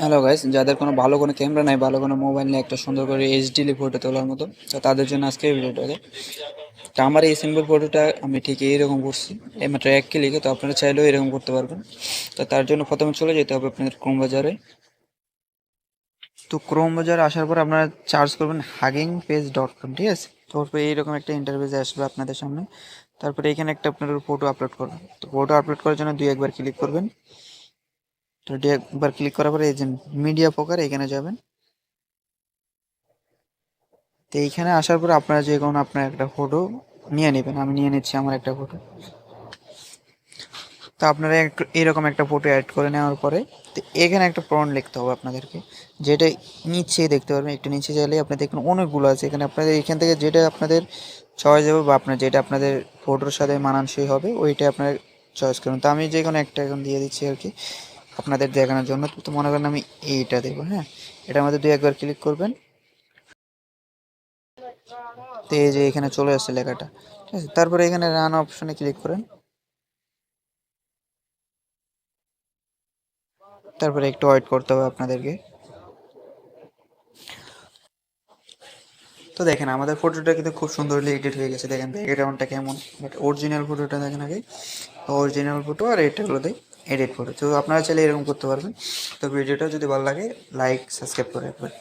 Hello guys যাদের কোনো ভালো কোনো ক্যামেরা নাই, ভালো কোনো মোবাইল নিয়ে একটা সুন্দর করে এইচডি ফটো তোলার মতো, তো তাদের জন্য আজকে এই ভিডিওটাকে তো আমার এই সিম্পল ফটোটা আমি ঠিক এইরকম করছি, এই মাত্র এক ক্লিকে তো আপনারা চাইলেও এরকম করতে পারবেন। তো তার জন্য প্রথমে চলে যেতে হবে আপনাদের ক্রোম বাজারে। তো ক্রোম বাজারে আসার পর আপনারা চার্জ করবেন হাগিং পেজ ডট কম ঠিক আছে? তারপরে এইরকম একটা ইন্টারভিউ আসবে আপনাদের সামনে। তারপরে এখানে একটা আপনার ফটো আপলোড করবেন। তো ফটো আপলোড করার জন্য দুই একবার ক্লিক করবেন। তো এটি একবার ক্লিক করার পরে এই যে মিডিয়া পোকার এখানে যাবেন। তো এইখানে আসার পরে আপনারা যে কোনো আপনার একটা ফটো নিয়ে নেবেন। আমি নিয়ে নিচ্ছি আমার একটা ফটো তো আপনারা এরকম একটা ফটো অ্যাড করে নেওয়ার পরে, তো এখানে একটা প্রন লিখতে হবে আপনাদেরকে। যেটা নিচে দেখতে পারবেন, একটু নিচে চাইলে আপনি দেখুন অনেকগুলো আছে। এখানে আপনাদের, এখান থেকে যেটা আপনাদের চয়েস হবে বা আপনার, যেটা আপনাদের ফটোর সাথে মানানসই হবে, ওইটা আপনারা চয়েস করুন। তো আমি যে কোনো একটা এখন দিয়ে দিচ্ছি আর কি। আপনাদের দেখানোর জন্য। তো মনে করেন আমি এইটা দেবো হ্যাঁ? এটার মধ্যে দুই একবার ক্লিক করবেন। তো এই যে এখানে চলে আসছে লেখাটা, ঠিক আছে? তারপরে এখানে রান অপশনে ক্লিক করেন। তারপরে একটু ওয়েট করতে হবে আপনাদেরকে। তো দেখেন, আমাদের ফটোটা কিন্তু খুব সুন্দরলি এডিট হয়ে গেছে। দেখেন ব্যাকগ্রাউন্ডটা কেমন? বাট অরিজিনাল ফটোটা দেখেন আগে। অরিজিনাল ফটো আর এটাগুলোতে এডিট ফটো তো আপনারা চাইলে এরকম করতে পারবেন। তো ভিডিওটা যদি ভালো লাগে লাইক সাবস্ক্রাইব করে রাখবেন।